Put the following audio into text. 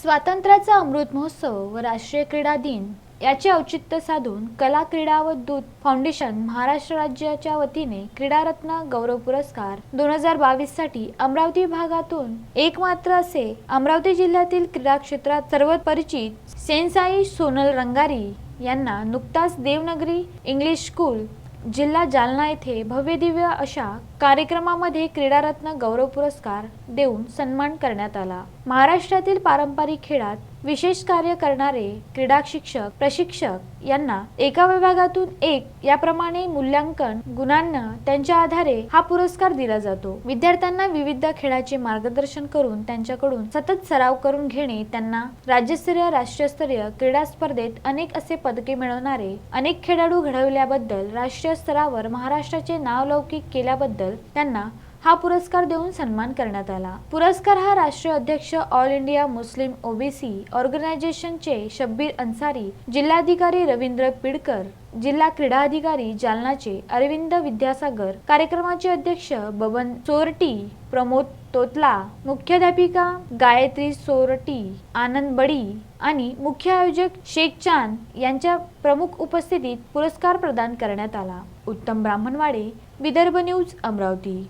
स्वातंत्र्याचा अमृत महोत्सव व राष्ट्रीय क्रीडा दिन याचे औचित्य साधून कला क्रीडा व दूत फाउंडेशन महाराष्ट्र राज्याच्या वतीने क्रीडारत्न गौरव पुरस्कार दोन हजार बावीससाठी अमरावती भागातून एकमात्र असे अमरावती जिल्ह्यातील क्रीडा क्षेत्रात सर्व परिचित सेनसाई सोनल रंगारी यांना नुकताच देवनगरी इंग्लिश स्कूल जिल्हा जालना येथे भव्यदिव्य अशा कार्यक्रमामध्ये क्रीडारत्न गौरव पुरस्कार देऊन सन्मान करण्यात आला. महाराष्ट्रातील पारंपरिक खेळात विशेष कार्य करणारे क्रीडा शिक्षक प्रशिक्षक यांना एका विभागातून एक याप्रमाणे मूल्यांकन गुणांना त्यांच्या आधारे हा पुरस्कार दिला जातो. विद्यार्थ्यांना विविध खेळाचे मार्गदर्शन करून त्यांच्याकडून सतत सराव करून घेणे त्यांना राज्यस्तरीय राष्ट्रीयस्तरीय क्रीडा स्पर्धेत अनेक असे पदके मिळवणारे अनेक खेळाडू घडवल्याबद्दल राष्ट्रीय स्तरावर महाराष्ट्राचे नाव लौकिक केल्याबद्दल त्यांना हा पुरस्कार देऊन सन्मान करण्यात आला. पुरस्कार हा राष्ट्रीय अध्यक्ष ऑल इंडिया मुस्लिम ओबीसी ऑर्गनायझेशनचे शब्बीर अन्सारी जिल्हाधिकारी रवींद्र पिडकर जिल्हा क्रीडा अधिकारी जालनाचे अरविंद विद्यासागर कार्यक्रमाचे अध्यक्ष बबन चोरटी प्रमोद तोतला मुख्याध्यापिका गायत्री सोरटी आनंद बडी आणि मुख्य आयोजक शेख चांद यांच्या प्रमुख उपस्थितीत पुरस्कार प्रदान करण्यात आला. उत्तम ब्राह्मणवाडे विदर्भ न्यूज अमरावती.